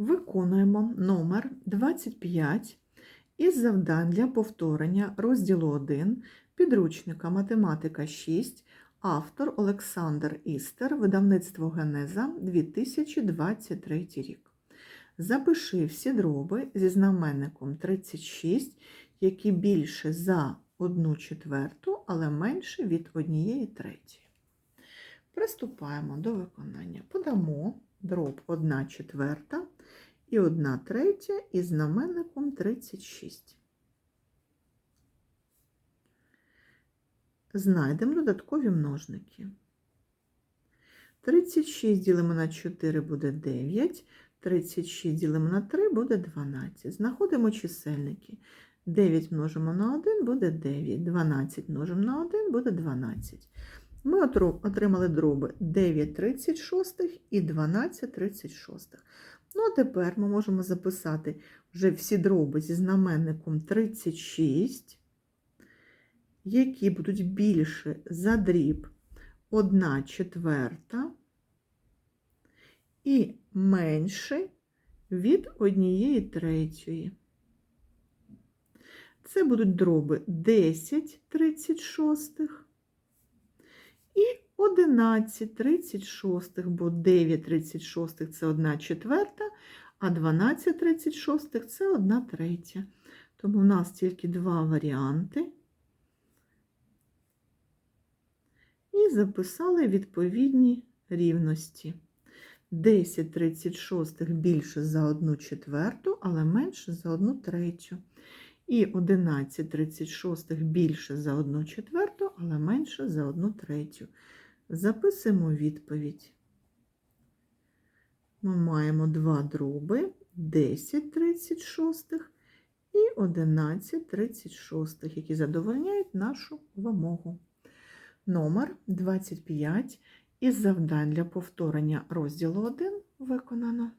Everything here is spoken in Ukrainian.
Виконуємо номер 25 із завдань для повторення розділу 1 підручника Математика 6, автор Олександр Істер, видавництво Генеза 2023 рік. Запиши всі дроби зі знаменником 36, які більше за 1 четверту, але менше від 1 третьої. Приступаємо до виконання. Подамо дроб 1 четверта і 1 третя із знаменником 36. Знайдемо додаткові множники. 36 ділимо на 4 буде 9, 36 ділимо на 3 буде 12. Знаходимо чисельники. 9 множимо на 1 буде 9, 12 множимо на 1 буде 12. Ми отримали дроби 9 36 і 12 36. Ну, а тепер ми можемо записати вже всі дроби зі знаменником 36, які будуть більше за дріб 1 четверта і менше від 1 третьої. Це будуть дроби 10 36 і 11 36, бо 9 36 це 1 четверта, а 12 36 це 1 третя. Тому в нас тільки два варіанти. І записали відповідні рівності. 10 36 більше за 1 четверту, але менше за 1 третю. І 11 36 більше за 1 четверту, але менше за 1 третю. Записуємо відповідь. Ми маємо два дроби 10 36 і 11 36, які задовольняють нашу вимогу. Номер 25 із завдань для повторення розділу 1 виконано.